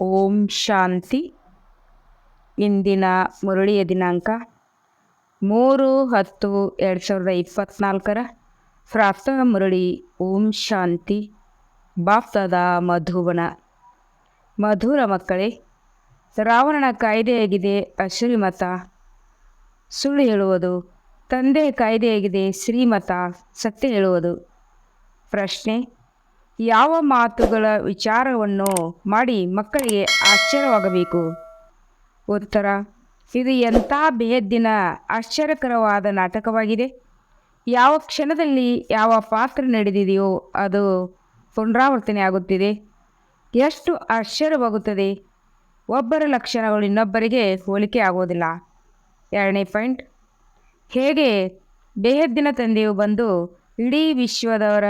ಓಂ ಶಾಂತಿ. ಇಂದಿನ ಮುರಳಿಯ ದಿನಾಂಕ ಮೂರು ಹತ್ತು ಎರಡು ಸಾವಿರದ ಇಪ್ಪತ್ತ್ನಾಲ್ಕರ ಪ್ರಾಪ್ತ ಮುರಳಿ ಓಂ ಶಾಂತಿ. ಬಾಪ್ತದ ಮಧುವನ. ಮಧುರ ಮಕ್ಕಳೇ, ರಾವಣನ ಕಾಯ್ದೆಯಾಗಿದೆ ಅಶ್ರೀಮತ ಸುಳ್ಳು ಹೇಳುವುದು ತಂದೆ ಕಾಯ್ದೆಯಾಗಿದೆ ಶ್ರೀಮತ, ಸತ್ಯ ಹೇಳುವುದು. ಪ್ರಶ್ನೆ ಯಾವ ಮಾತುಗಳ ವಿಚಾರವನ್ನು ಮಾಡಿ ಮಕ್ಕಳಿಗೆ ಆಶ್ಚರ್ಯವಾಗಬೇಕು? ಉತ್ತರ, ಇದು ಎಂಥ ಬೇಹದ್ದಿನ ಆಶ್ಚರ್ಯಕರವಾದ ನಾಟಕವಾಗಿದೆ. ಯಾವ ಕ್ಷಣದಲ್ಲಿ ಯಾವ ಪಾತ್ರ ನಡೆದಿದೆಯೋ ಅದು ಪುನರಾವರ್ತನೆ ಆಗುತ್ತಿದೆ ಎಷ್ಟು ಆಶ್ಚರ್ಯವಾಗುತ್ತದೆ. ಒಬ್ಬರ ಲಕ್ಷಣಗಳು ಇನ್ನೊಬ್ಬರಿಗೆ ಹೋಲಿಕೆ ಆಗೋದಿಲ್ಲ ಎರಡನೇ ಪಾಯಿಂಟ್, ಹೇಗೆ ಬೇಹದ್ದಿನ ತಂದೆಯು ಬಂದು ಇಡೀ ವಿಶ್ವದವರ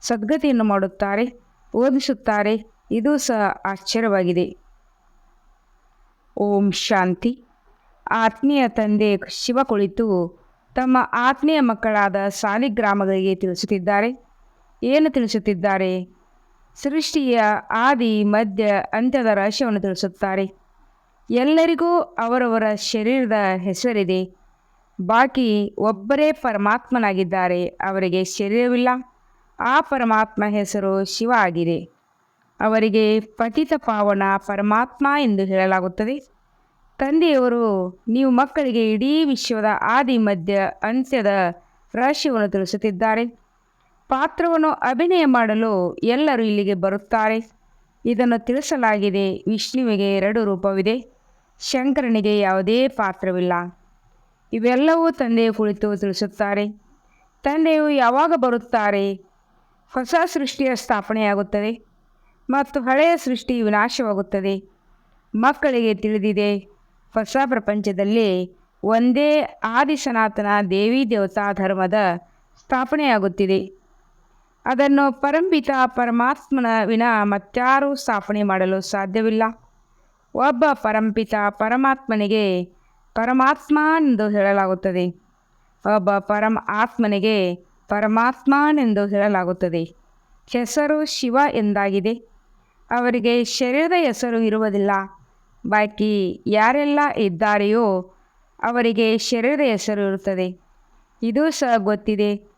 ಸದ್ಗತಿಯನ್ನು ಮಾಡುತ್ತಾರೆ, ಓದಿಸುತ್ತಾರೆ. ಇದು ಸಹ ಆಶ್ಚರ್ಯವಾಗಿದೆ. ಓಂ ಶಾಂತಿ. ಆತ್ಮೀಯ ತಂದೆ ಶಿವ ಕುಳಿತು ತಮ್ಮ ಆತ್ಮೀಯ ಮಕ್ಕಳಾದ ಸಾಲಿಗ್ರಾಮಗಳಿಗೆ ತಿಳಿಸುತ್ತಿದ್ದಾರೆ. ಏನು ತಿಳಿಸುತ್ತಿದ್ದಾರೆ? ಸೃಷ್ಟಿಯ ಆದಿ, ಮಧ್ಯ, ಅಂತ್ಯದ ರಹಸ್ಯವನ್ನು ತಿಳಿಸುತ್ತಾರೆ. ಎಲ್ಲರಿಗೂ ಅವರವರ ಶರೀರದ ಹೆಸರಿದೆ. ಬಾಕಿ ಒಬ್ಬರೇ ಪರಮಾತ್ಮನಾಗಿದ್ದಾರೆ, ಅವರಿಗೆ ಶರೀರವಿಲ್ಲ. ಆ ಪರಮಾತ್ಮ ಹೆಸರು ಶಿವ ಆಗಿದೆ ಅವರಿಗೆ ಪತಿತ ಪಾವನ ಪರಮಾತ್ಮ ಎಂದು ಹೇಳಲಾಗುತ್ತದೆ. ತಂದೆಯವರು, ನೀವು ಮಕ್ಕಳಿಗೆ ಇಡೀ ವಿಶ್ವದ ಆದಿ, ಮಧ್ಯ, ಅಂತ್ಯದ ರಹಸ್ಯವನ್ನು ತಿಳಿಸುತ್ತಿದ್ದಾರೆ. ಪಾತ್ರವನ್ನು ಅಭಿನಯ ಮಾಡಲು ಎಲ್ಲರೂ ಇಲ್ಲಿಗೆ ಬರುತ್ತಾರೆ. ಇದನ್ನು ತಿಳಿಸಲಾಗಿದೆ. ವಿಷ್ಣುವಿಗೆ ಎರಡು ರೂಪವಿದೆ. ಶಂಕರನಿಗೆ ಯಾವುದೇ ಪಾತ್ರವಿಲ್ಲ. ಇವೆಲ್ಲವೂ ತಂದೆಯ ಕುಳಿತು ತಿಳಿಸುತ್ತಾರೆ. ತಂದೆಯು ಯಾವಾಗ ಬರುತ್ತಾರೆ? ಹೊಸ ಸೃಷ್ಟಿಯ ಸ್ಥಾಪನೆಯಾಗುತ್ತದೆ ಮತ್ತು ಹಳೆಯ ಸೃಷ್ಟಿ ವಿನಾಶವಾಗುತ್ತದೆ. ಮಕ್ಕಳಿಗೆ ತಿಳಿದಿದೆ, ಹೊಸ ಪ್ರಪಂಚದಲ್ಲಿ ಒಂದೇ ಆದಿ ಸನಾತನ ದೇವಿ ದೇವತಾ ಧರ್ಮದ ಸ್ಥಾಪನೆಯಾಗುತ್ತಿದೆ. ಅದನ್ನು ಪರಂಪಿತ ಪರಮಾತ್ಮನ ವಿನ ಮತ್ತಾರೂ ಸ್ಥಾಪನೆ ಮಾಡಲು ಸಾಧ್ಯವಿಲ್ಲ. ಒಬ್ಬ ಪರಂಪಿತ ಪರಮಾತ್ಮನಿಗೆ ಪರಮಾತ್ಮ ಎಂದು ಹೇಳಲಾಗುತ್ತದೆ. ಒಬ್ಬ ಪರಮ ಆತ್ಮನಿಗೆ ಪರಮಾತ್ಮನೆಂದು ಹೇಳಲಾಗುತ್ತದೆ. ಹೆಸರು ಶಿವ ಎಂದಾಗಿದೆ. ಅವರಿಗೆ ಶರೀರದ ಹೆಸರು ಇರುವುದಿಲ್ಲ. ಬಾಕಿ ಯಾರೆಲ್ಲ ಇದ್ದಾರೆಯೋ ಅವರಿಗೆ ಶರೀರದ ಹೆಸರು ಇರುತ್ತದೆ. ಇದು ಸಹ ಗೊತ್ತಿದೆ.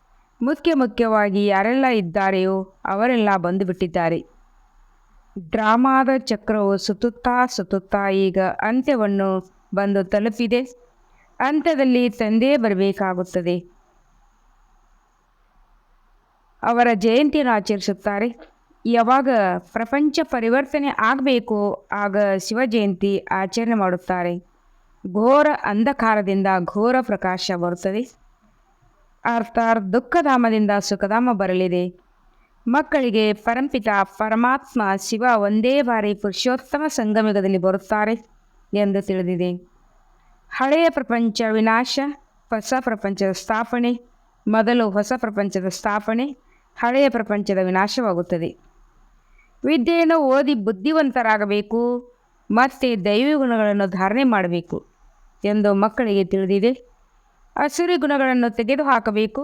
ಮುಖ್ಯ ಮುಖ್ಯವಾಗಿ ಯಾರೆಲ್ಲ ಇದ್ದಾರೆಯೋ ಅವರೆಲ್ಲ ಬಂದುಬಿಟ್ಟಿದ್ದಾರೆ. ಡ್ರಾಮಾದ ಚಕ್ರವು ಸುತ್ತುತ್ತಾ ಸುತ್ತುತ್ತಾ ಈಗ ಅಂತ್ಯವನ್ನು ಬಂದು ತಲುಪಿದೆ. ಅಂತ್ಯದಲ್ಲಿ ತಂದೆ ಬರಬೇಕಾಗುತ್ತದೆ. ಅವರ ಜಯಂತಿಯನ್ನು ಆಚರಿಸುತ್ತಾರೆ. ಯಾವಾಗ ಪ್ರಪಂಚ ಪರಿವರ್ತನೆ ಆಗಬೇಕು, ಆಗ ಶಿವ ಜಯಂತಿ ಆಚರಣೆ ಮಾಡುತ್ತಾರೆ. ಘೋರ ಅಂಧಕಾರದಿಂದ ಘೋರ ಪ್ರಕಾಶ ಬರುತ್ತದೆ. ಅರ್ಥಾತ್ ದುಃಖಧಾಮದಿಂದ ಸುಖಧಾಮ ಬರಲಿದೆ. ಮಕ್ಕಳಿಗೆ ಪರಂಪಿತ ಪರಮಾತ್ಮ ಶಿವ ಒಂದೇ ಬಾರಿ ಪುರುಷೋತ್ತಮ ಸಂಗಮಯುಗದಲ್ಲಿ ಬರುತ್ತಾರೆ ಎಂದು ತಿಳಿದಿದೆ. ಹಳೆಯ ಪ್ರಪಂಚ ವಿನಾಶ, ಹೊಸ ಪ್ರಪಂಚದ ಸ್ಥಾಪನೆ, ಮೊದಲು ಹೊಸ ಪ್ರಪಂಚದ ಸ್ಥಾಪನೆ ಹಳೆಯ ಪ್ರಪಂಚದ ವಿನಾಶವಾಗುತ್ತದೆ. ವಿದ್ಯೆಯನ್ನು ಓದಿ ಬುದ್ಧಿವಂತರಾಗಬೇಕು, ಮತ್ತು ದೈವಿ ಗುಣಗಳನ್ನು ಧಾರಣೆ ಮಾಡಬೇಕು ಎಂದು ಮಕ್ಕಳಿಗೆ ತಿಳಿದಿದೆ. ಹಸಿರು ಗುಣಗಳನ್ನು ತೆಗೆದುಹಾಕಬೇಕು,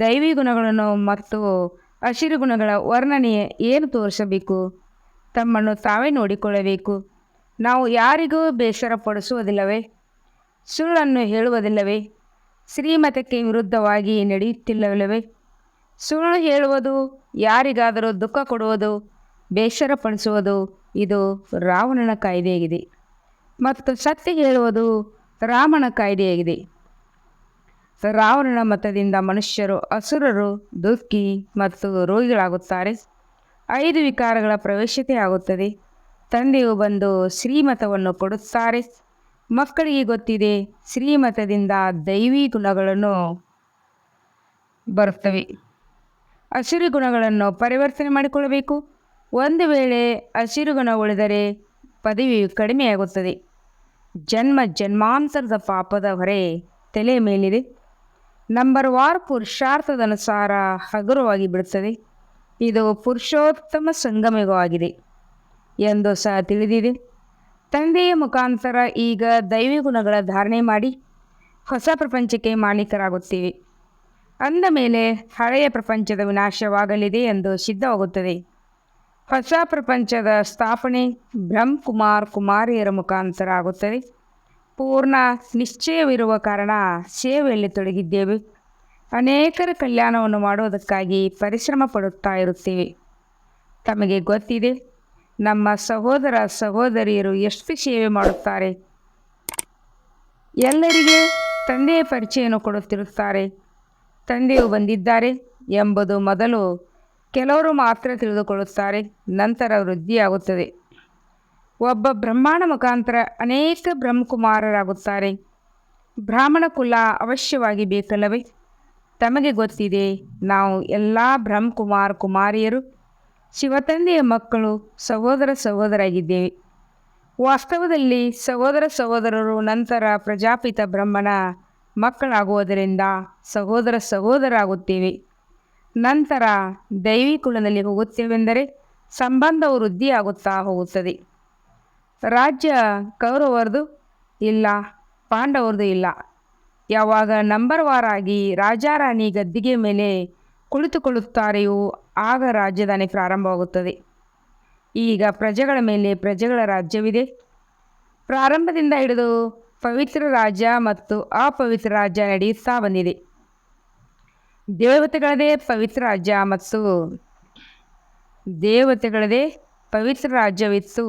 ದೈವಿ ಗುಣಗಳನ್ನು ಮತ್ತು ಹಸಿರು ಗುಣಗಳ ವರ್ಣನೆ ಏನು ತೋರಿಸಬೇಕು ತಮ್ಮನ್ನು ತಾವೇ ನೋಡಿಕೊಳ್ಳಬೇಕು. ನಾವು ಯಾರಿಗೂ ಬೇಸರ ಪಡಿಸುವುದಿಲ್ಲವೇ ಸುಳ್ಳನ್ನು ಹೇಳುವುದಿಲ್ಲವೇ? ಶ್ರೀಮತಕ್ಕೆ ವಿರುದ್ಧವಾಗಿ ನಡೆಯುತ್ತಿಲ್ಲವೇ? ಸುಳ್ಳು ಹೇಳುವುದು, ಯಾರಿಗಾದರೂ ದುಃಖ ಕೊಡುವುದು ಬೇಸರಪಡಿಸುವುದು ಇದು ರಾವಣನ ಕಾಯ್ದೆಯಾಗಿದೆ. ಮತ್ತು ಸತ್ಯ ಹೇಳುವುದು ರಾಮನ ಕಾಯ್ದೆಯಾಗಿದೆ. ರಾವಣನ ಮತದಿಂದ ಮನುಷ್ಯರು, ಅಸುರರು ದುಃಖಿ ಮತ್ತು ರೋಗಿಗಳಾಗುತ್ತಾರೆ. ಐದು ವಿಕಾರಗಳ ಪ್ರವೇಶತೆ ಆಗುತ್ತದೆ. ತಂದೆಯು ಬಂದು ಶ್ರೀಮತವನ್ನು ಕೊಡುತ್ತಾರೆ. ಮಕ್ಕಳಿಗೆ ಗೊತ್ತಿದೆ, ಶ್ರೀಮತದಿಂದ ದೈವಿ ಗುಣಗಳನ್ನು ಬರುತ್ತವೆ. ಹಸಿರು ಗುಣಗಳನ್ನು ಪರಿವರ್ತನೆ ಮಾಡಿಕೊಳ್ಳಬೇಕು. ಒಂದು ವೇಳೆ ಹಸಿರು ಗುಣ ಉಳಿದರೆ ಪದವಿಯು ಕಡಿಮೆಯಾಗುತ್ತದೆ. ಜನ್ಮ ಜನ್ಮಾಂತರದ ಪಾಪದ ಹೊರೆ ತಲೆ ಮೇಲಿದೆ. ನಂಬರ್ ವಾರ್ ಪುರುಷಾರ್ಥದ ಅನುಸಾರ ಹಗುರವಾಗಿ ಬಿಡುತ್ತದೆ. ಇದು ಪುರುಷೋತ್ತಮ ಸಂಗಮವಾಗಿದೆ ಎಂದು ಸಹ ತಿಳಿದಿದೆ. ತಂದೆಯ ಮುಖಾಂತರ ಈಗ ದೈವಿ ಗುಣಗಳ ಧಾರಣೆ ಮಾಡಿ ಹೊಸ ಪ್ರಪಂಚಕ್ಕೆ ಮಾಲೀಕರಾಗುತ್ತೀವಿ. ಅಂದ ಮೇಲೆ ಹಳೆಯ ಪ್ರಪಂಚದ ವಿನಾಶವಾಗಲಿದೆ ಎಂದು ಸಿದ್ಧವಾಗುತ್ತದೆ. ಹೊಸ ಪ್ರಪಂಚದ ಸ್ಥಾಪನೆ ಬ್ರಹ್ಮಕುಮಾರ್ ಕುಮಾರಿಯರ ಮುಖಾಂತರ ಆಗುತ್ತದೆ ಪೂರ್ಣ ನಿಶ್ಚಯವಿರುವ ಕಾರಣ ಸೇವೆಯಲ್ಲಿ ತೊಡಗಿದ್ದೇವೆ. ಅನೇಕರ ಕಲ್ಯಾಣವನ್ನು ಮಾಡುವುದಕ್ಕಾಗಿ ಪರಿಶ್ರಮ ಪಡುತ್ತಾ ಇರುತ್ತೇವೆ. ತಮಗೆ ಗೊತ್ತಿದೆ, ನಮ್ಮ ಸಹೋದರ ಸಹೋದರಿಯರು ಎಷ್ಟು ಸೇವೆ ಮಾಡುತ್ತಾರೆ. ಎಲ್ಲರಿಗೆ ತಂದೆಯ ಪರಿಚಯವನ್ನು ಕೊಡುತ್ತಿರುತ್ತಾರೆ. ತಂದೆಯು ಬಂದಿದ್ದಾರೆ ಎಂಬುದು ಮೊದಲು ಕೆಲವರು ಮಾತ್ರ ತಿಳಿದುಕೊಳ್ಳುತ್ತಾರೆ, ನಂತರ ವೃದ್ಧಿಯಾಗುತ್ತದೆ. ಒಬ್ಬ ಬ್ರಹ್ಮಾಂಡ ಮುಖಾಂತರ ಅನೇಕ ಬ್ರಹ್ಮಕುಮಾರರಾಗುತ್ತಾರೆ. ಬ್ರಾಹ್ಮಣ ಕುಲ ಅವಶ್ಯವಾಗಿ ಬೇಕಲ್ಲವೇ? ತಮಗೆ ಗೊತ್ತಿದೆ, ನಾವು ಎಲ್ಲ ಬ್ರಹ್ಮಕುಮಾರ್ ಕುಮಾರಿಯರು, ಶಿವತಂದೆಯ ಮಕ್ಕಳು, ಸಹೋದರ ಸಹೋದರಾಗಿದ್ದೇವೆ. ವಾಸ್ತವದಲ್ಲಿ ಸಹೋದರ ಸಹೋದರರು ನಂತರ ಪ್ರಜಾಪಿತ ಬ್ರಹ್ಮನ ಮಕ್ಕಳಾಗುವುದರಿಂದ ಸಹೋದರ ಸಹೋದರಾಗುತ್ತೇವೆ ನಂತರ ದೈವಿ ಕುಲದಲ್ಲಿ ಹೋಗುತ್ತೇವೆಂದರೆ ಸಂಬಂಧ ವೃದ್ಧಿಯಾಗುತ್ತಾ ಹೋಗುತ್ತದೆ. ರಾಜ್ಯ ಕೌರವರದು ಇಲ್ಲ, ಪಾಂಡವರದು ಇಲ್ಲ. ಯಾವಾಗ ನಂಬರ್ ವಾರಾಗಿ ರಾಜಾರಾಣಿ ಗದ್ದಿಗೆ ಮೇಲೆ ಕುಳಿತುಕೊಳ್ಳುತ್ತಾರೆಯೋ ಆಗ ರಾಜಧಾನಿ ಪ್ರಾರಂಭವಾಗುತ್ತದೆ. ಈಗ ಪ್ರಜೆಗಳ ಮೇಲೆ ಪ್ರಜೆಗಳ ರಾಜ್ಯವಿದೆ. ಪ್ರಾರಂಭದಿಂದ ಹಿಡಿದು ಪವಿತ್ರ ರಾಜ್ಯ ಮತ್ತು ಅಪವಿತ್ರ ರಾಜ್ಯ ನಡೆಯುತ್ತಾ ಬಂದಿದೆ. ದೇವತೆಗಳದೇ ಪವಿತ್ರ ರಾಜ್ಯ ಮತ್ತು ದೇವತೆಗಳದೇ ಪವಿತ್ರ ರಾಜ್ಯವಿತ್ತು.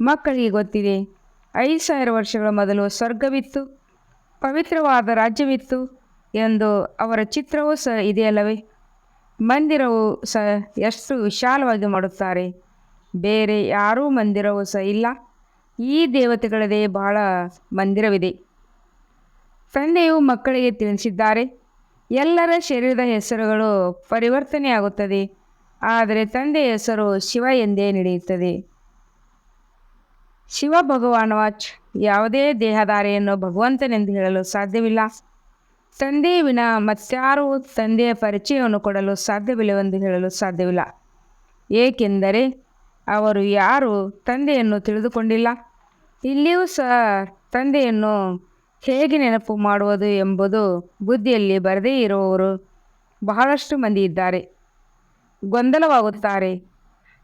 ಮಕ್ಕಳಿಗೆ ಗೊತ್ತಿದೆ, ಐದು ಸಾವಿರ ವರ್ಷಗಳ ಮೊದಲು ಸ್ವರ್ಗವಿತ್ತು, ಪವಿತ್ರವಾದ ರಾಜ್ಯವಿತ್ತು ಎಂದು ಅವರ ಚಿತ್ರವೂ ಸಹ ಇದೆಯಲ್ಲವೇ? ಮಂದಿರವು ಸಹ ಎಷ್ಟು ವಿಶಾಲವಾಗಿ ಮಾಡುತ್ತಾರೆ. ಬೇರೆ ಯಾರೂ ಮಂದಿರವೂ ಸಹ ಇಲ್ಲ. ಈ ದೇವತೆಗಳದೇ ಬಹಳ ಮಂದಿರವಿದೆ. ತಂದೆಯು ಮಕ್ಕಳಿಗೆ ತಿಳಿಸಿದ್ದಾರೆ. ಎಲ್ಲರ ಶರೀರದ ಹೆಸರುಗಳು ಪರಿವರ್ತನೆಯಾಗುತ್ತದೆ. ಆದರೆ ತಂದೆಯ ಹೆಸರು ಶಿವ ಎಂದೇ ನಡೆಯುತ್ತದೆ. ಶಿವ ಭಗವಾನವಾಚ್ ಯಾವುದೇ ದೇಹಧಾರೆಯನ್ನು ಭಗವಂತನೆಂದು ಹೇಳಲು ಸಾಧ್ಯವಿಲ್ಲ. ತಂದೆ ವಿನ ಮತ್ಯಾರೂ ತಂದೆಯ ಪರಿಚಯವನ್ನು ಕೊಡಲು ಸಾಧ್ಯವಿಲ್ಲವೆಂದು ಹೇಳಲು ಸಾಧ್ಯವಿಲ್ಲ. ಏಕೆಂದರೆ ಅವರು ಯಾರು ತಂದೆಯನ್ನು ತಿಳಿದುಕೊಂಡಿಲ್ಲ. ಇಲ್ಲಿಯೂ ಸಹ ತಂದೆಯನ್ನು ಹೇಗೆ ನೆನಪು ಮಾಡುವುದು ಎಂಬುದು ಬುದ್ಧಿಯಲ್ಲಿ ಬರದೇ ಇರುವವರು ಬಹಳಷ್ಟು ಮಂದಿ ಇದ್ದಾರೆ. ಗೊಂದಲವಾಗುತ್ತಾರೆ.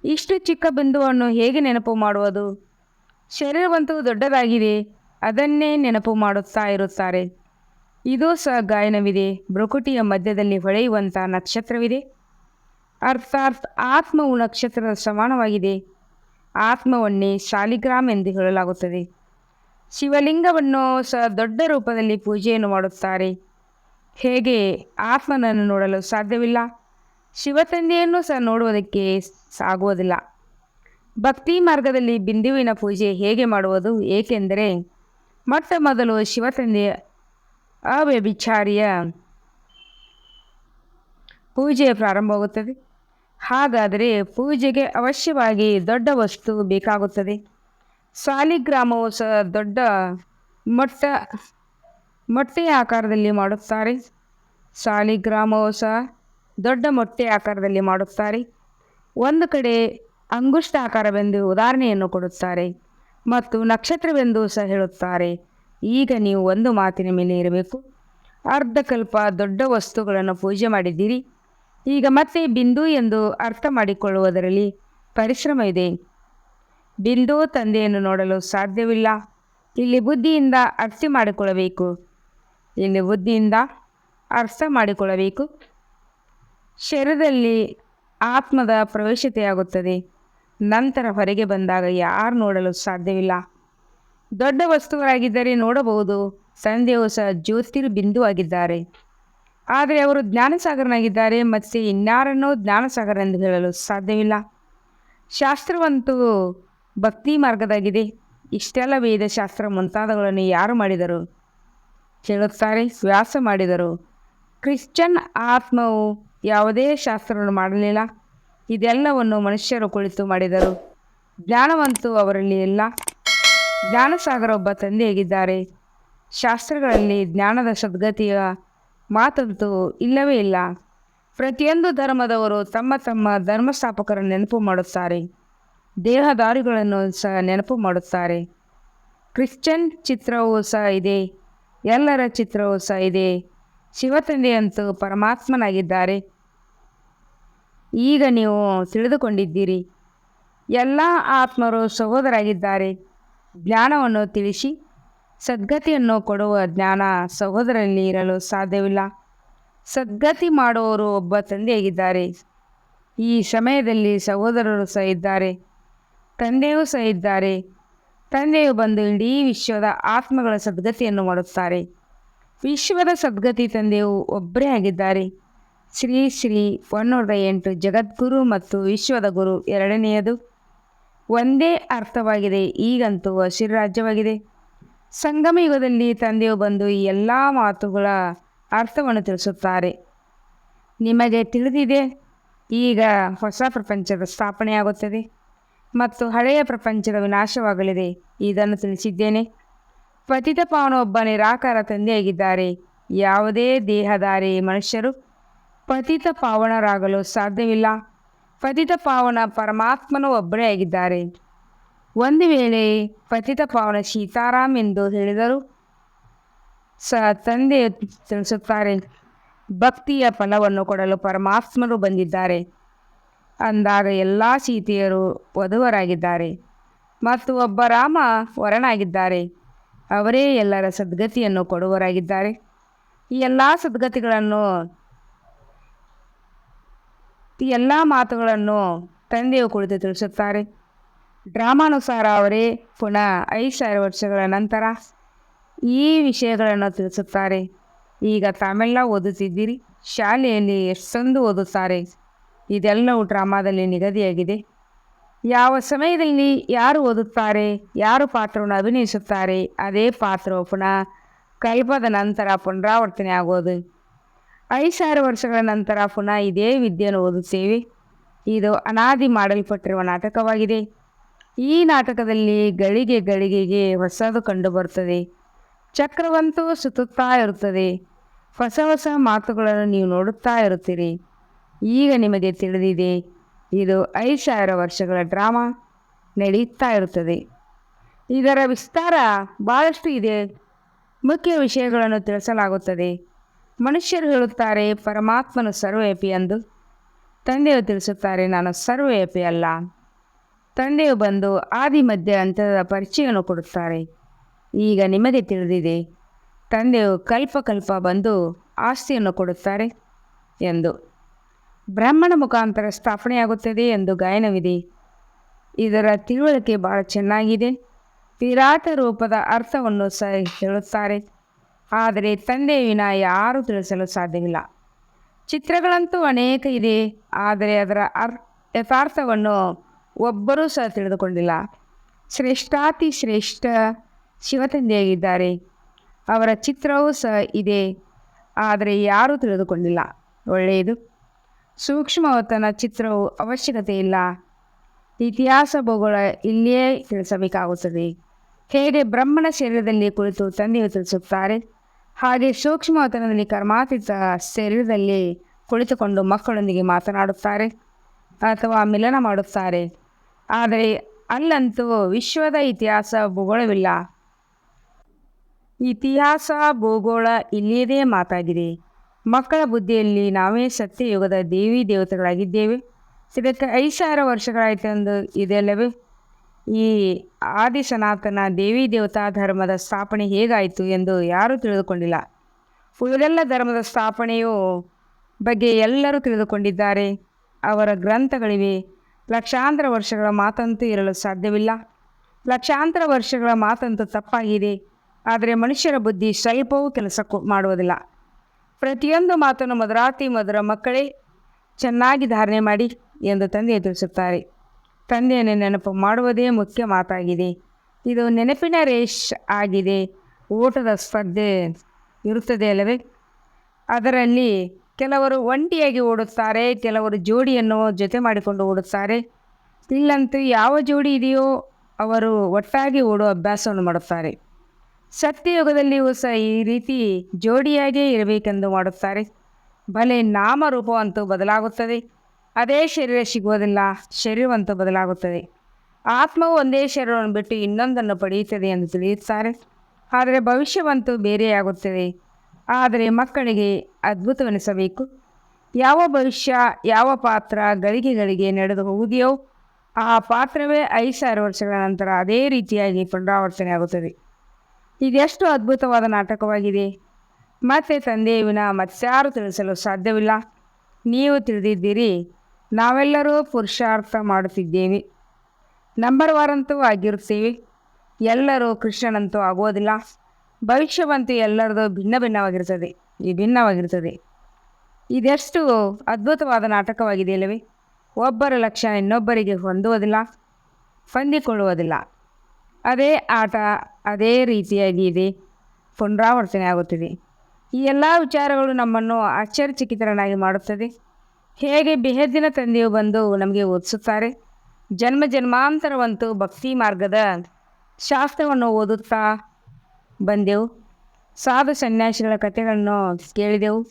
ಇಷ್ಟು ಚಿಕ್ಕ ಬಿಂದುವನ್ನು ಹೇಗೆ ನೆನಪು ಮಾಡುವುದು? ಶರೀರವಂತೂ ದೊಡ್ಡದಾಗಿದೆ, ಅದನ್ನೇ ನೆನಪು ಮಾಡುತ್ತಾ ಇರುತ್ತಾರೆ. ಇದೂ ಸಹ ಗಾಯನವಿದೆ. ಭ್ರುಕುಟಿಯ ಮಧ್ಯದಲ್ಲಿ ಹೊಳೆಯುವಂಥ ನಕ್ಷತ್ರವಿದೆ. ಅರ್ಥಾತ್ ಆತ್ಮವು ನಕ್ಷತ್ರದ ಸಮಾನವಾಗಿದೆ. ಆತ್ಮವನ್ನೇ ಶಾಲಿಗ್ರಾಮ್ ಎಂದು ಹೇಳಲಾಗುತ್ತದೆ. ಶಿವಲಿಂಗವನ್ನು ಸಹ ದೊಡ್ಡ ರೂಪದಲ್ಲಿ ಪೂಜೆಯನ್ನು ಮಾಡುತ್ತಾರೆ. ಹೇಗೆ ಆತ್ಮನನ್ನು ನೋಡಲು ಸಾಧ್ಯವಿಲ್ಲ. ಶಿವತಂದೆಯನ್ನು ಸಹ ನೋಡುವುದಕ್ಕೆ ಸಾಗುವುದಿಲ್ಲ. ಭಕ್ತಿ ಮಾರ್ಗದಲ್ಲಿ ಬಿಂದುವಿನ ಪೂಜೆ ಹೇಗೆ ಮಾಡುವುದು, ಏಕೆಂದರೆ ಮೊಟ್ಟ ಮೊದಲು ಶಿವತಂದೆಯ ಅವ್ಯಭಿಚಾರಿಯ ಪೂಜೆ ಪ್ರಾರಂಭವಾಗುತ್ತದೆ. ಹಾಗಾದರೆ ಪೂಜೆಗೆ ಅವಶ್ಯವಾಗಿ ದೊಡ್ಡ ವಸ್ತು ಬೇಕಾಗುತ್ತದೆ. ಸಾಲಿಗ್ರಾಮವು ಸಹ ದೊಡ್ಡ ಮೊಟ್ಟ, ಮೊಟ್ಟೆಯ ಆಕಾರದಲ್ಲಿ ಮಾಡುತ್ತಾರೆ. ಸಾಲಿಗ್ರಾಮವು ಸಹ ದೊಡ್ಡ ಮೊಟ್ಟೆ ಆಕಾರದಲ್ಲಿ ಮಾಡುತ್ತಾರೆ. ಒಂದು ಕಡೆ ಅಂಗುಷ್ಟ ಆಕಾರವೆಂದು ಉದಾಹರಣೆಯನ್ನು ಕೊಡುತ್ತಾರೆ ಮತ್ತು ನಕ್ಷತ್ರವೆಂದು ಸಹ ಹೇಳುತ್ತಾರೆ. ಈಗ ನೀವು ಒಂದು ಮಾತಿನ ಮೇಲೆ ಇರಬೇಕು. ಅರ್ಧಕಲ್ಪ ದೊಡ್ಡ ವಸ್ತುಗಳನ್ನು ಪೂಜೆ ಮಾಡಿದ್ದೀರಿ. ಈಗ ಮತ್ತೆ ಬಿಂದು ಎಂದು ಅರ್ಥ ಮಾಡಿಕೊಳ್ಳುವುದರಲ್ಲಿ ಪರಿಶ್ರಮ ಇದೆ. ಬಿಂದು ತಂದೆಯನ್ನು ನೋಡಲು ಸಾಧ್ಯವಿಲ್ಲ. ಇಲ್ಲಿ ಬುದ್ಧಿಯಿಂದ ಅರ್ಥ ಮಾಡಿಕೊಳ್ಳಬೇಕು. ಇಲ್ಲಿ ಬುದ್ಧಿಯಿಂದ ಅರ್ಥ ಮಾಡಿಕೊಳ್ಳಬೇಕು. ಶರದಲ್ಲಿ ಆತ್ಮದ ಪ್ರವೇಶತೆಯಾಗುತ್ತದೆ. ನಂತರ ಹೊರಗೆ ಬಂದಾಗ ಯಾರು ನೋಡಲು ಸಾಧ್ಯವಿಲ್ಲ. ದೊಡ್ಡ ವಸ್ತುಗಳಾಗಿದ್ದರೆ ನೋಡಬಹುದು. ತಂದೆಯು ಸಹ ಜ್ಯೋತಿರ್ ಬಿಂದು ಆಗಿದ್ದಾರೆ ಆದರೆ ಅವರು ಜ್ಞಾನಸಾಗರನಾಗಿದ್ದಾರೆ ಮತ್ತು ಇನ್ನಾರನ್ನು ಜ್ಞಾನಸಾಗರ ಎಂದು ಹೇಳಲು ಸಾಧ್ಯವಿಲ್ಲ. ಶಾಸ್ತ್ರವಂತೂ ಭಕ್ತಿ ಮಾರ್ಗದಾಗಿದೆ. ಇಷ್ಟೆಲ್ಲ ವೇದ ಶಾಸ್ತ್ರ ಮುಂತಾದವುಗಳನ್ನು ಯಾರು ಮಾಡಿದರು? ಹೇಳುತ್ತಾರೆ, ವ್ಯಾಸ ಮಾಡಿದರು. ಕ್ರಿಶ್ಚನ್ ಆತ್ಮವು ಯಾವುದೇ ಶಾಸ್ತ್ರವನ್ನು ಮಾಡಲಿಲ್ಲ. ಇದೆಲ್ಲವನ್ನು ಮನುಷ್ಯರು ಕುಳಿತು ಮಾಡಿದರು. ಜ್ಞಾನವಂತೂ ಅವರಲ್ಲಿ ಇಲ್ಲ. ಜ್ಞಾನಸಾಗರ ಒಬ್ಬ ತಂದೆಯಾಗಿದ್ದಾರೆ. ಶಾಸ್ತ್ರಗಳಲ್ಲಿ ಜ್ಞಾನದ ಸದ್ಗತಿಯ ಮಾತಂತೂ ಇಲ್ಲವೇ ಇಲ್ಲ. ಪ್ರತಿಯೊಂದು ಧರ್ಮದವರು ತಮ್ಮ ತಮ್ಮ ಧರ್ಮಸ್ಥಾಪಕರನ್ನು ನೆನಪು ಮಾಡುತ್ತಾರೆ. ದೇಹದಾರಿಗಳನ್ನು ಸಹ ನೆನಪು ಮಾಡುತ್ತಾರೆ. ಕ್ರಿಶ್ಚಿಯನ್ ಚಿತ್ರವೂ ಸಹ ಇದೆ. ಎಲ್ಲರ ಚಿತ್ರವೂ ಸಹ ಇದೆ. ಶಿವತಂದೆಯಂತೂ ಪರಮಾತ್ಮನಾಗಿದ್ದಾರೆ. ಈಗ ನೀವು ತಿಳಿದುಕೊಂಡಿದ್ದೀರಿ. ಎಲ್ಲ ಆತ್ಮರು ಸಹೋದರಾಗಿದ್ದಾರೆ. ಜ್ಞಾನವನ್ನು ತಿಳಿಸಿ. ಸದ್ಗತಿಯನ್ನು ಕೊಡುವ ಜ್ಞಾನ ಸಹೋದರಲ್ಲಿ ಇರಲು ಸಾಧ್ಯವಿಲ್ಲ. ಸದ್ಗತಿ ಮಾಡುವವರು ಒಬ್ಬ ತಂದೆಯಾಗಿದ್ದಾರೆ. ಈ ಸಮಯದಲ್ಲಿ ಸಹೋದರರು ಸಹ ಇದ್ದಾರೆ. ತಂದೆಯೂ ಸಹ ಇದ್ದಾರೆ. ತಂದೆಯು ಬಂದು ಇಡೀ ವಿಶ್ವದ ಆತ್ಮಗಳ ಸದ್ಗತಿಯನ್ನು ಮಾಡುತ್ತಾರೆ. ವಿಶ್ವದ ಸದ್ಗತಿ ತಂದೆಯು ಒಬ್ಬರೇ ಆಗಿದ್ದಾರೆ. ಶ್ರೀ ಶ್ರೀ ಒನ್ನೂರ ಎಂಟು ಜಗದ್ಗುರು ಮತ್ತು ವಿಶ್ವದ ಗುರು ಎರಡನೆಯದು. ಒಂದೇ ಅರ್ಥವಾಗಿದೆ, ಈಗಂತೂ ಹಸಿರು ರಾಜ್ಯವಾಗಿದೆ ಸಂಗಮ ಯುಗದಲ್ಲಿ ತಂದೆಯು ಬಂದು ಈ ಎಲ್ಲ ಮಾತುಗಳ ಅರ್ಥವನ್ನು ತಿಳಿಸುತ್ತಾರೆ. ನಿಮಗೆ ತಿಳಿದಿದೆ, ಈಗ ಹೊಸ ಪ್ರಪಂಚದ ಸ್ಥಾಪನೆಯಾಗುತ್ತದೆ ಮತ್ತು ಹಳೆಯ ಪ್ರಪಂಚದ ವಿನಾಶವಾಗಲಿದೆ. ಇದನ್ನು ತಿಳಿಸಿದ್ದೇನೆ. ಪತಿತ ಪಾವನ ಒಬ್ಬ ನಿರಾಕಾರ ತಂದೆಯಾಗಿದ್ದಾರೆ. ಯಾವುದೇ ದೇಹಧಾರಿ ಮನುಷ್ಯರು ಪತಿತ ಪಾವನರಾಗಲು ಸಾಧ್ಯವಿಲ್ಲ. ಪತಿತ ಪಾವನ ಪರಮಾತ್ಮನು ಒಬ್ಬರೇ ಆಗಿದ್ದಾರೆ. ಒಂದು ವೇಳೆ ಪತಿತ ಪಾವನ ಸೀತಾರಾಮ್ ಎಂದು ಹೇಳಿದರು ಸ ತಂದೆ ತಿಳಿಸುತ್ತಾರೆ, ಭಕ್ತಿಯ ಫಲವನ್ನು ಕೊಡಲು ಪರಮಾತ್ಮರು ಬಂದಿದ್ದಾರೆ ಅಂದಾಗ ಎಲ್ಲ ಸೀತೆಯರು ವಧುವರಾಗಿದ್ದಾರೆ ಮತ್ತು ಒಬ್ಬ ರಾಮ ವರನಾಗಿದ್ದಾರೆ, ಅವರೇ ಎಲ್ಲರ ಸದ್ಗತಿಯನ್ನು ಕೊಡುವರಾಗಿದ್ದಾರೆ ಈ ಎಲ್ಲ ಸದ್ಗತಿಗಳನ್ನು, ಈ ಎಲ್ಲ ಮಾತುಗಳನ್ನು ತಂದೆಯು ಕುಳಿತು ತಿಳಿಸುತ್ತಾರೆ. ಡ್ರಾಮಾನುಸಾರ ಅವರೇ ಪುನಃ ಐದು ಸಾವಿರ ವರ್ಷಗಳ ನಂತರ ಈ ವಿಷಯಗಳನ್ನು ತಿಳಿಸುತ್ತಾರೆ. ಈಗ ತಾವೆಲ್ಲ ಓದುತ್ತಿದ್ದೀರಿ. ಶಾಲೆಯಲ್ಲಿ ಎಷ್ಟೊಂದು ಓದುತ್ತಾರೆ. ಇದೆಲ್ಲವೂ ಡ್ರಾಮಾದಲ್ಲಿ ನಿಗದಿಯಾಗಿದೆ. ಯಾವ ಸಮಯದಲ್ಲಿ ಯಾರು ಓದುತ್ತಾರೆ, ಯಾರು ಪಾತ್ರವನ್ನು ಅಭಿನಯಿಸುತ್ತಾರೆ, ಅದೇ ಪಾತ್ರವು ಪುನಃ ಕಲ್ಪದ ನಂತರ ಪುನರಾವರ್ತನೆ ಆಗೋದು ಐದು ಸಾವಿರ ವರ್ಷಗಳ ನಂತರ ಪುನಃ ಇದೇ ವಿದ್ಯೆಯನ್ನು ಓದುತ್ತೇವೆ. ಇದು ಅನಾದಿ ಮಾಡಲ್ಪಟ್ಟಿರುವ ನಾಟಕವಾಗಿದೆ. ಈ ನಾಟಕದಲ್ಲಿ ಗಳಿಗೆ ಗಳಿಗೆಗೆ ಹೊಸದು ಕಂಡುಬರುತ್ತದೆ ಚಕ್ರವಂತೂ ಸುತ್ತುತ್ತಾ ಇರುತ್ತದೆ. ಹೊಸ ಹೊಸ ಮಾತುಗಳನ್ನು ನೀವು ನೋಡುತ್ತಾ ಇರುತ್ತೀರಿ. ಈಗ ನಿಮಗೆ ತಿಳಿದಿದೆ, ಇದು ಐದು ಸಾವಿರ ವರ್ಷಗಳ ಡ್ರಾಮಾ ನಡೆಯುತ್ತಾ ಇರುತ್ತದೆ. ಇದರ ವಿಸ್ತಾರ ಭಾಳಷ್ಟು ಇದೆ. ಮುಖ್ಯ ವಿಷಯಗಳನ್ನು ತಿಳಿಸಲಾಗುತ್ತದೆ. ಮನುಷ್ಯರು ಹೇಳುತ್ತಾರೆ, ಪರಮಾತ್ಮನು ಸರ್ವೇಪಿ ಎಂದು. ತಂದೆಯು ತಿಳಿಸುತ್ತಾರೆ, ನಾನು ಸರ್ವವ್ಯಾಪಿ ಅಲ್ಲ. ತಂದೆಯು ಬಂದು ಆದಿ ಮಧ್ಯ ಅಂತರದ ಪರಿಚಯವನ್ನು ಕೊಡುತ್ತಾರೆ. ಈಗ ನಿಮಗೆ ತಿಳಿದಿದೆ, ತಂದೆಯು ಕಲ್ಪ ಕಲ್ಪ ಬಂದು ಆಸ್ತಿಯನ್ನು ಕೊಡುತ್ತಾರೆ ಎಂದು. ಬ್ರಾಹ್ಮಣ ಮುಖಾಂತರ ಸ್ಥಾಪನೆಯಾಗುತ್ತದೆ ಎಂದು ಗಾಯನವಿದೆ. ಇದರ ತಿಳುವಳಿಕೆ ಬಹಳ ಚೆನ್ನಾಗಿದೆ. ವಿರಾಟ ರೂಪದ ಅರ್ಥವನ್ನು ಸಹ ಹೇಳುತ್ತಾರೆ. ಆದರೆ ತಂದೆಯ ವಿನ ಯಾರೂ ತಿಳಿಸಲು ಸಾಧ್ಯವಿಲ್ಲ. ಚಿತ್ರಗಳಂತೂ ಅನೇಕ ಇದೆ, ಆದರೆ ಅದರ ಅರ್ ಯಥಾರ್ಥವನ್ನು ಒಬ್ಬರೂ ಸಹ ತಿಳಿದುಕೊಂಡಿಲ್ಲ. ಶ್ರೇಷ್ಠಾತಿ ಶ್ರೇಷ್ಠ ಶಿವತಂದೆಯಾಗಿದ್ದಾರೆ. ಅವರ ಚಿತ್ರವೂ ಸಹ ಇದೆ. ಆದರೆ ಯಾರೂ ತಿಳಿದುಕೊಂಡಿಲ್ಲ. ಒಳ್ಳೆಯದು. ಸೂಕ್ಷ್ಮವತನ ಚಿತ್ರವು ಅವಶ್ಯಕತೆ ಇಲ್ಲ. ಇತಿಹಾಸ ಭೂಗೋಳ ಇಲ್ಲಿಯೇ ತಿಳಿಸಬೇಕಾಗುತ್ತದೆ. ಹೇಗೆ ಬ್ರಹ್ಮನ ಶರೀರದಲ್ಲಿ ಕುಳಿತು ತಂದೆಯು ತಿಳಿಸುತ್ತಾರೆ? ಹಾಗೆ ಸೂಕ್ಷ್ಮವತನದಲ್ಲಿ ಕರ್ಮಾತೀತ ಶರೀರದಲ್ಲಿ ಕುಳಿತುಕೊಂಡು ಮಕ್ಕಳೊಂದಿಗೆ ಮಾತನಾಡುತ್ತಾರೆ ಅಥವಾ ಮಿಲನ ಮಾಡುತ್ತಾರೆ? ಆದರೆ ಅಲ್ಲಂತೂ ವಿಶ್ವದ ಇತಿಹಾಸ ಭೂಗೋಳವಿಲ್ಲ. ಇತಿಹಾಸ, ಭೂಗೋಳ ಇಲ್ಲಿಯದೇ ಮಾತಾಗಿದೆ. ಮಕ್ಕಳ ಬುದ್ಧಿಯಲ್ಲಿ ನಾವೇ ಸತ್ಯಯುಗದ ದೇವಿ ದೇವತೆಗಳಾಗಿದ್ದೇವೆ. ಇದಕ್ಕೆ ಐದು ಸಾವಿರ ವರ್ಷಗಳಾಯಿತು ಎಂದು ಇದೆಲ್ಲವೇ? ಈ ಆದಿ ಸನಾತನ ದೇವಿ ದೇವತಾ ಧರ್ಮದ ಸ್ಥಾಪನೆ ಹೇಗಾಯಿತು ಎಂದು ಯಾರೂ ತಿಳಿದುಕೊಂಡಿಲ್ಲ. ಉಳಿದೆಲ್ಲ ಧರ್ಮದ ಸ್ಥಾಪನೆಯು ಬಗ್ಗೆ ಎಲ್ಲರೂ ತಿಳಿದುಕೊಂಡಿದ್ದಾರೆ. ಅವರ ಗ್ರಂಥಗಳಿವೆ. ಲಕ್ಷಾಂತರ ವರ್ಷಗಳ ಮಾತಂತೂ ಇರಲು ಸಾಧ್ಯವಿಲ್ಲ. ಲಕ್ಷಾಂತರ ವರ್ಷಗಳ ಮಾತಂತೂ ತಪ್ಪಾಗಿದೆ. ಆದರೆ ಮನುಷ್ಯರ ಬುದ್ಧಿ ಸ್ವಲ್ಪವೂ ಕೆಲಸ ಮಾಡುವುದಿಲ್ಲ. ಪ್ರತಿಯೊಂದು ಮಾತನ್ನು ಮಧುರಾತಿ ಮಧುರ ಮಕ್ಕಳೇ ಚೆನ್ನಾಗಿ ಧಾರಣೆ ಮಾಡಿ ಎಂದು ತಂದೆ ತಿಳಿಸುತ್ತಾರೆ. ತಂದೆಯನ್ನು ನೆನಪು ಮಾಡುವುದೇ ಮುಖ್ಯ ಮಾತಾಗಿದೆ. ಇದು ನೆನಪಿನ ರೇಷ್ ಆಗಿದೆ. ಓಟದ ಸ್ಪರ್ಧೆ ಇರುತ್ತದೆ ಅಲ್ಲವೇ? ಅದರಲ್ಲಿ ಕೆಲವರು ಒಂಟಿಯಾಗಿ ಓಡುತ್ತಾರೆ, ಕೆಲವರು ಜೋಡಿಯನ್ನು ಜೊತೆ ಮಾಡಿಕೊಂಡು ಓಡುತ್ತಾರೆ. ಇಲ್ಲಂತೂ ಯಾವ ಜೋಡಿ ಇದೆಯೋ ಅವರು ಒಟ್ಟಾಗಿ ಓಡುವ ಅಭ್ಯಾಸವನ್ನು ಮಾಡುತ್ತಾರೆ. ಸತ್ಯಯುಗದಲ್ಲಿಯೂ ಸಹ ಈ ರೀತಿ ಜೋಡಿಯಾಗೇ ಇರಬೇಕೆಂದು ಮಾಡುತ್ತಾರೆ. ಭಲೆ ನಾಮರೂಪವಂತೂ ಬದಲಾಗುತ್ತದೆ. ಅದೇ ಶರೀರ ಸಿಗುವುದಿಲ್ಲ, ಶರೀರವಂತೂ ಬದಲಾಗುತ್ತದೆ. ಆತ್ಮವು ಒಂದೇ ಶರೀರವನ್ನು ಬಿಟ್ಟು ಇನ್ನೊಂದನ್ನು ಪಡೆಯುತ್ತದೆ ಎಂದು ತಿಳಿಯುತ್ತಾರೆ. ಆದರೆ ಭವಿಷ್ಯವಂತೂ ಬೇರೆಯಾಗುತ್ತದೆ. ಆದರೆ ಮಕ್ಕಳಿಗೆ ಅದ್ಭುತವೆನಿಸಬೇಕು. ಯಾವ ಭವಿಷ್ಯ, ಯಾವ ಪಾತ್ರ ಗಳಿಗೆಗಳಿಗೆ ನಡೆದು ಹೋಗುವುದೆಯೋ ಆ ಪಾತ್ರವೇ ಐದು ಸಾವಿರ ವರ್ಷಗಳ ನಂತರ ಅದೇ ರೀತಿಯಾಗಿ ಪುನರಾವರ್ತನೆ ಆಗುತ್ತದೆ ಇದೆಷ್ಟು ಅದ್ಭುತವಾದ ನಾಟಕವಾಗಿದೆ. ಮತ್ತೆ ತಂದೆಯ ವಿನ ತಿಳಿಸಲು ಸಾಧ್ಯವಿಲ್ಲ. ನೀವು ತಿಳಿದಿದ್ದೀರಿ, ನಾವೆಲ್ಲರೂ ಪುರುಷಾರ್ಥ ಮಾಡುತ್ತಿದ್ದೇವೆ. ನಂಬರ್ ವಾರಂತೂ ಆಗಿರುತ್ತೇವೆ. ಎಲ್ಲರೂ ಕೃಷ್ಣನಂತೂ ಆಗುವುದಿಲ್ಲ. ಭವಿಷ್ಯವಂತೂ ಎಲ್ಲರದು ಭಿನ್ನ ಭಿನ್ನವಾಗಿರ್ತದೆ ವಿಭಿನ್ನವಾಗಿರ್ತದೆ ಇದೆಷ್ಟು ಅದ್ಭುತವಾದ ನಾಟಕವಾಗಿದೆ ಅಲ್ಲವೇ ಒಬ್ಬರ ಲಕ್ಷ್ಯ ಇನ್ನೊಬ್ಬರಿಗೆ ಹೊಂದುವುದಿಲ್ಲ, ಹೊಂದಿಕೊಳ್ಳುವುದಿಲ್ಲ. ಅದೇ ಆಟ, ಅದೇ ರೀತಿಯಾಗಿ ಇದೆ, ಪುನರಾವರ್ತನೆ ಆಗುತ್ತಿದೆ. ಈ ಎಲ್ಲ ವಿಚಾರಗಳು ನಮ್ಮನ್ನು ಆಶ್ಚರ್ಯಚಕಿತರನ್ನಾಗಿ ಮಾಡುತ್ತದೆ. ಹೇಗೆ ಬೆಹದ್ದಿನ ತಂದೆಯು ಬಂದು ನಮಗೆ ಓದಿಸುತ್ತಾರೆ? ಜನ್ಮ ಜನ್ಮಾಂತರವಂತೂ ಭಕ್ತಿ ಮಾರ್ಗದ ಶಾಸ್ತ್ರವನ್ನು ಓದುತ್ತಾ ಬಂದೆವು. ಸಾಧು ಸನ್ಯಾಸಿಗಳ ಕಥೆಗಳನ್ನು ಕೇಳಿದೆವು.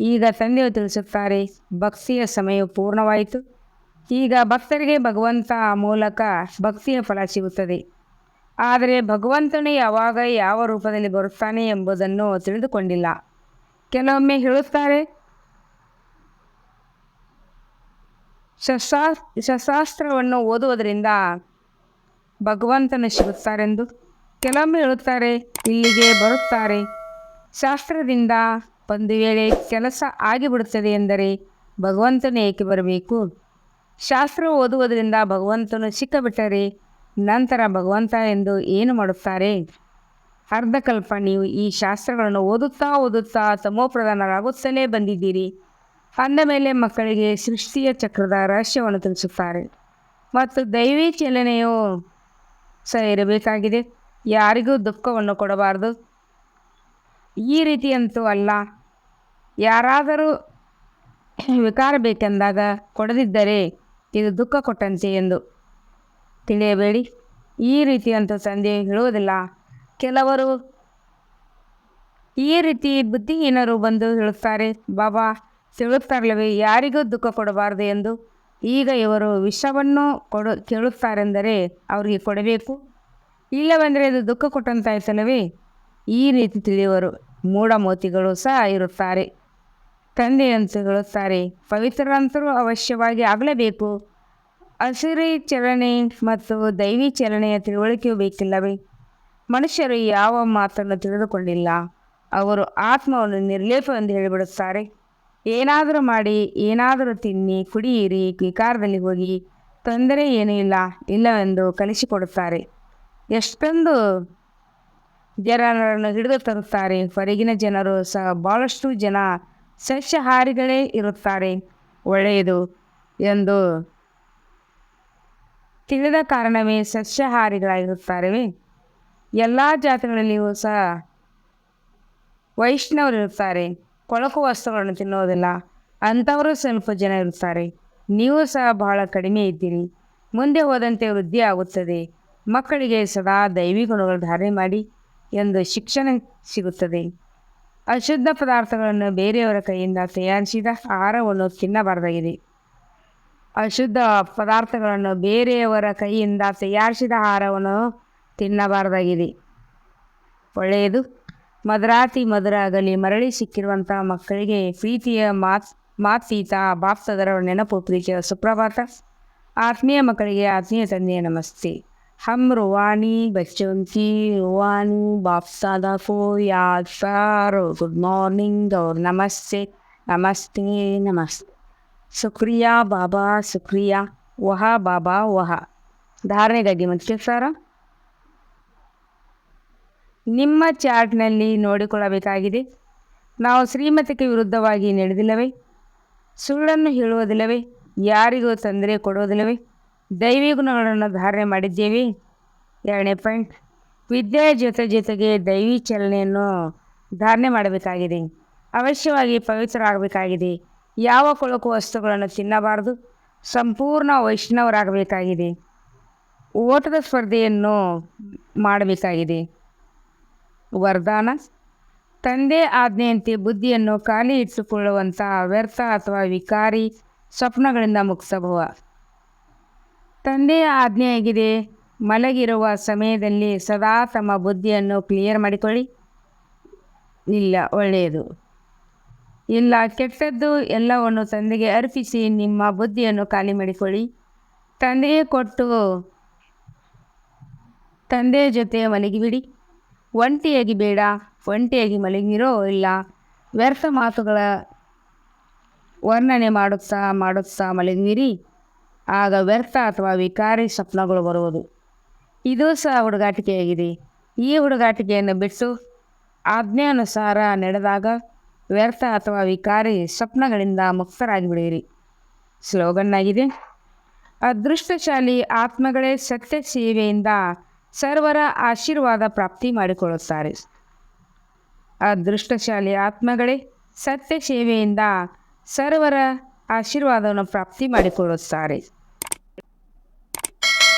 ಈಗ ತಂದೆಯು ತಿಳಿಸುತ್ತಾರೆ, ಭಕ್ತಿಯ ಸಮಯ ಪೂರ್ಣವಾಯಿತು. ಈಗ ಭಕ್ತರಿಗೆ ಭಗವಂತ ಮೂಲಕ ಭಕ್ತಿಯ ಫಲ ಸಿಗುತ್ತದೆ. ಆದರೆ ಭಗವಂತನೇ ಯಾವಾಗ ಯಾವ ರೂಪದಲ್ಲಿ ಬರುತ್ತಾನೆ ಎಂಬುದನ್ನು ತಿಳಿದುಕೊಂಡಿಲ್ಲ. ಕೆಲವೊಮ್ಮೆ ಹೇಳುತ್ತಾರೆ ಶಸ್ತ್ರಾ ಶಸ್ತ್ರಾಸ್ತ್ರವನ್ನು ಓದುವುದರಿಂದ ಭಗವಂತನು ಸಿಗುತ್ತಾರೆಂದು. ಕೆಲವೊಮ್ಮೆ ಹೇಳುತ್ತಾರೆ ಇಲ್ಲಿಗೆ ಬರುತ್ತಾರೆ. ಶಾಸ್ತ್ರದಿಂದ ಒಂದು ವೇಳೆ ಕೆಲಸ ಆಗಿಬಿಡುತ್ತದೆ ಎಂದರೆ ಭಗವಂತನು ಏಕೆ ಬರಬೇಕು? ಶಾಸ್ತ್ರ ಓದುವುದರಿಂದ ಭಗವಂತನು ಸಿಕ್ಕಬಿಟ್ಟರೆ ನಂತರ ಭಗವಂತ ಎಂದು ಏನು ಮಾಡುತ್ತಾರೆ? ಅರ್ಧಕಲ್ಪ, ನೀವು ಈ ಶಾಸ್ತ್ರಗಳನ್ನು ಓದುತ್ತಾ ಓದುತ್ತಾ ತಮೋಪ್ರಧಾನರಾಗುತ್ತಲೇ ಬಂದಿದ್ದೀರಿ. ಅಂದ ಮೇಲೆ ಮಕ್ಕಳಿಗೆ ಸೃಷ್ಟಿಯ ಚಕ್ರದ ರಹಸ್ಯವನ್ನು ತಿಳಿಸುತ್ತಾರೆ. ಮತ್ತು ದೈವಿ ಚಲನೆಯು ಸಹ ಇರಬೇಕಾಗಿದೆ. ಯಾರಿಗೂ ದುಃಖವನ್ನು ಕೊಡಬಾರದು. ಈ ರೀತಿಯಂತೂ ಅಲ್ಲ. ಯಾರಾದರೂ ವಿಕಾರ ಬೇಕೆಂದಾಗ ಕೊಡದಿದ್ದರೆ ಇದು ದುಃಖ ಕೊಟ್ಟಂತೆ ಎಂದು ತಿಳಿಯಬೇಡಿ. ಈ ರೀತಿಯಂತೂ ತಂದೆ ಹೇಳುವುದಿಲ್ಲ. ಕೆಲವರು ಈ ರೀತಿ ಬುದ್ಧಿಹೀನರು ಬಂದು ಹೇಳುತ್ತಾರೆ, ಬಾಬಾ, ಹೇಳುತ್ತಾರಲ್ಲವೇ, ಯಾರಿಗೂ ದುಃಖ ಕೊಡಬಾರದು ಎಂದು. ಈಗ ಇವರು ವಿಷವನ್ನು ಕೊಡು ಕೇಳುತ್ತಾರೆಂದರೆ ಅವರಿಗೆ ಕೊಡಬೇಕು. ಇಲ್ಲವೆಂದರೆ ಇದು ದುಃಖ ಕೊಟ್ಟಂತಾಯ್ತಲ್ಲವೇ ಈ ರೀತಿ ತಿಳಿಯುವರು. ಮೂಢಮೋತಿಗಳು ಸಹ ಇರುತ್ತಾರೆ. ತಂದೆಯಂತೆ ಹೇಳುತ್ತಾರೆ ಪವಿತ್ರರಂತರೂ ಅವಶ್ಯವಾಗಿ ಆಗಲೇಬೇಕು. ಹಸಿರಿ ಚಲನೆ ಮತ್ತು ದೈವಿ ಚಲನೆಯ ತಿಳುವಳಿಕೆಯೂ ಬೇಕಿಲ್ಲವೇ? ಮನುಷ್ಯರು ಯಾವ ಮಾತನ್ನು ತಿಳಿದುಕೊಂಡಿಲ್ಲ. ಅವರು ಆತ್ಮವನ್ನು ನಿರ್ಲೇಪ ಎಂದು ಹೇಳಿಬಿಡುತ್ತಾರೆ. ಏನಾದರೂ ಮಾಡಿ, ಏನಾದರೂ ತಿನ್ನಿ, ಕುಡಿಯಿರಿ ವಿಕಾರದಲ್ಲಿ ಹೋಗಿ. ತೊಂದರೆ ಏನೂ ಇಲ್ಲ. ಇಲ್ಲವೆಂದು ಕಲಿಸಿಕೊಡುತ್ತಾರೆ. ಎಷ್ಟೊಂದು ಜನರನ್ನು ಹಿಡಿದು ತರುತ್ತಾರೆ. ಹೊರಗಿನ ಜನರು ಸಹ ಭಾಳಷ್ಟು ಜನ ಸಸ್ಯಹಾರಿಗಳೇ ಇರುತ್ತಾರೆ. ಒಳ್ಳೆಯದು ಎಂದು ತಿಳಿದ ಕಾರಣವೇ ಸಸ್ಯಹಾರಿಗಳಾಗಿರುತ್ತಾರೆ ಎಲ್ಲ ಜಾತಿಗಳಲ್ಲಿಯೂ ಸಹ ವೈಷ್ಣವರಿರುತ್ತಾರೆ ಕೊಳಕು ವಸ್ತುಗಳನ್ನು ತಿನ್ನೋದಿಲ್ಲ ಅಂಥವರು ಸ್ವಲ್ಪ ಜನ ಇರುತ್ತಾರೆ. ನೀವು ಸಹ ಬಹಳ ಕಡಿಮೆ ಇದ್ದೀರಿ. ಮುಂದೆ ಹೋದಂತೆ ವೃದ್ಧಿ ಆಗುತ್ತದೆ ಮಕ್ಕಳಿಗೆ ಸದಾ ದೈವಿ ಗುಣಗಳು ಧಾರಣೆ ಮಾಡಿ ಎಂದು ಶಿಕ್ಷಣ ಸಿಗುತ್ತದೆ. ಅಶುದ್ಧ ಪದಾರ್ಥಗಳನ್ನು ಬೇರೆಯವರ ಕೈಯಿಂದ ತಯಾರಿಸಿದ ಆಹಾರವನ್ನು ತಿನ್ನಬಾರದಾಗಿದೆ. ಅಶುದ್ಧ ಪದಾರ್ಥಗಳನ್ನು ಬೇರೆಯವರ ಕೈಯಿಂದ ತಯಾರಿಸಿದ ಆಹಾರವನ್ನು ತಿನ್ನಬಾರದಾಗಿದೆ. ಒಳ್ಳೆಯದು. ಮಧುರಾತಿ ಮಧುರಾಗಲಿ ಮರಳಿ ಸಿಕ್ಕಿರುವಂಥ ಮಕ್ಕಳಿಗೆ ಪ್ರೀತಿಯ ಮಾತ್ ಮಾತೀತ ಬಾಪ್ತದರ ನೆನಪು, ಪ್ರೀತಿಯ ಸುಪ್ರಭಾತ. ಆತ್ಮೀಯ ಮಕ್ಕಳಿಗೆ ಆತ್ಮೀಯ ತಂದೆಯ ನಮಸ್ತೆ. हम रूहानी बच्चों की रूहानी बाप दादा को याद कर गुड मॉर्निंग और नमस्ते नमस्ते नमस्ते ಶುಕ್ರಿಯಾ ಬಾಬಾ ಶುಕ್ರಿಯಾ ವಹ ಬಾಬಾ ವಹ ಧಾರಣೆಗಾಗಿ ಮುಖ್ಯ ಸಾರ ನಿಮ್ಮ ಚಾಟ್ನಲ್ಲಿ ನೋಡಿಕೊಳ್ಳಬೇಕಾಗಿದೆ ನಾವು ಶ್ರೀಮತಕ್ಕೆ ವಿರುದ್ಧವಾಗಿ ನಡೆದಿಲ್ಲವೇ ಸುಳ್ಳನ್ನು ಹೇಳುವುದಿಲ್ಲವೇ ಯಾರಿಗೂ ತೊಂದರೆ ಕೊಡುವುದಿಲ್ಲವೇ ದೈವಿ ಗುಣಗಳನ್ನು ಧಾರಣೆ ಮಾಡಿದ್ದೇವೆ. ಎರಡನೇ ಪಾಯಿಂಟ್ ವಿದ್ಯೆಯ ಜೊತೆ ಜೊತೆಗೆ ದೈವಿ ಚಲನೆಯನ್ನು ಧಾರಣೆ ಮಾಡಬೇಕಾಗಿದೆ. ಅವಶ್ಯವಾಗಿ ಪವಿತ್ರ ಆಗಬೇಕಾಗಿದೆ. ಯಾವ ಕೊಳಕು ವಸ್ತುಗಳನ್ನು ತಿನ್ನಬಾರದು. ಸಂಪೂರ್ಣ ವೈಷ್ಣವರಾಗಬೇಕಾಗಿದೆ. ಓಟದ ಸ್ಪರ್ಧೆಯನ್ನು ಮಾಡಬೇಕಾಗಿದೆ. ವರದಾನ, ತಂದೆ ಆಜ್ಞೆಯಂತೆ ಬುದ್ಧಿಯನ್ನು ಖಾಲಿ ಇಟ್ಟುಕೊಳ್ಳುವಂಥ ವ್ಯರ್ಥ ಅಥವಾ ವಿಕಾರಿ ಸ್ವಪ್ನಗಳಿಂದ ಮುಕ್ತಭವ. ತಂದೆಯ ಆಜ್ಞೆಯಾಗಿದೆ ಮಲಗಿರುವ ಸಮಯದಲ್ಲಿ ಸದಾ ತಮ್ಮ ಬುದ್ಧಿಯನ್ನು ಕ್ಲಿಯರ್ ಮಾಡಿಕೊಳ್ಳಿ. ಇಲ್ಲ, ಒಳ್ಳೆಯದು. ಇಲ್ಲ, ಕೆಟ್ಟದ್ದು ಎಲ್ಲವನ್ನು ತಂದೆಗೆ ಅರ್ಪಿಸಿ ನಿಮ್ಮ ಬುದ್ಧಿಯನ್ನು ಖಾಲಿ ಮಾಡಿಕೊಳ್ಳಿ. ತಂದೆಯೇ ಕೊಟ್ಟು ತಂದೆಯ ಜೊತೆ ಮಲಗಿಬಿಡಿ ಒಂಟಿಯಾಗಿ ಬೇಡ, ಒಂಟಿಯಾಗಿ ಮಲಗಿರೋ ಇಲ್ಲ. ವ್ಯರ್ಥ ಮಾತುಗಳ ವರ್ಣನೆ ಮಾಡುತ್ತಾ ಮಾಡುತ್ತಾ ಮಲಗಿರಿ. ಆಗ ವ್ಯರ್ಥ ಅಥವಾ ವಿಕಾರಿ ಸ್ವಪ್ನಗಳು ಬರುವುದು. ಇದು ಸಹ ಹುಡುಗಾಟಿಕೆಯಾಗಿದೆ. ಈ ಹುಡುಗಾಟಿಕೆಯನ್ನು ಬಿಟ್ಟು ಆಜ್ಞಾನುಸಾರ ನಡೆದಾಗ ವ್ಯರ್ಥ ಅಥವಾ ವಿಕಾರಿ ಸ್ವಪ್ನಗಳಿಂದ ಮುಕ್ತರಾಗಿ ಬಿಡಿರಿ ಸ್ಲೋಗನ್ ಆಗಿದೆ ಅದೃಷ್ಟಶಾಲಿ ಆತ್ಮಗಳೇ ಸತ್ಯ ಸೇವೆಯಿಂದ ಸರ್ವರ ಆಶೀರ್ವಾದ ಪ್ರಾಪ್ತಿ ಮಾಡಿಕೊಳ್ಳುತ್ತಾರೆ. ಅದೃಷ್ಟಶಾಲಿ ಆತ್ಮಗಳೇ ಸತ್ಯ ಸೇವೆಯಿಂದ ಸರ್ವರ ಆಶೀರ್ವಾದವನ್ನು ಪ್ರಾಪ್ತಿ ಮಾಡಿಕೊಳ್ಳುತ್ತಾರೆ.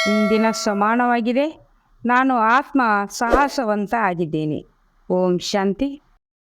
ಇಂದಿನ ಸಮಾನವಾಗಿದೆ. ನಾನು ಆತ್ಮ ಸಾಹಸವಂತ ಆಗಿದ್ದೇನೆ. ಓಂ ಶಾಂತಿ.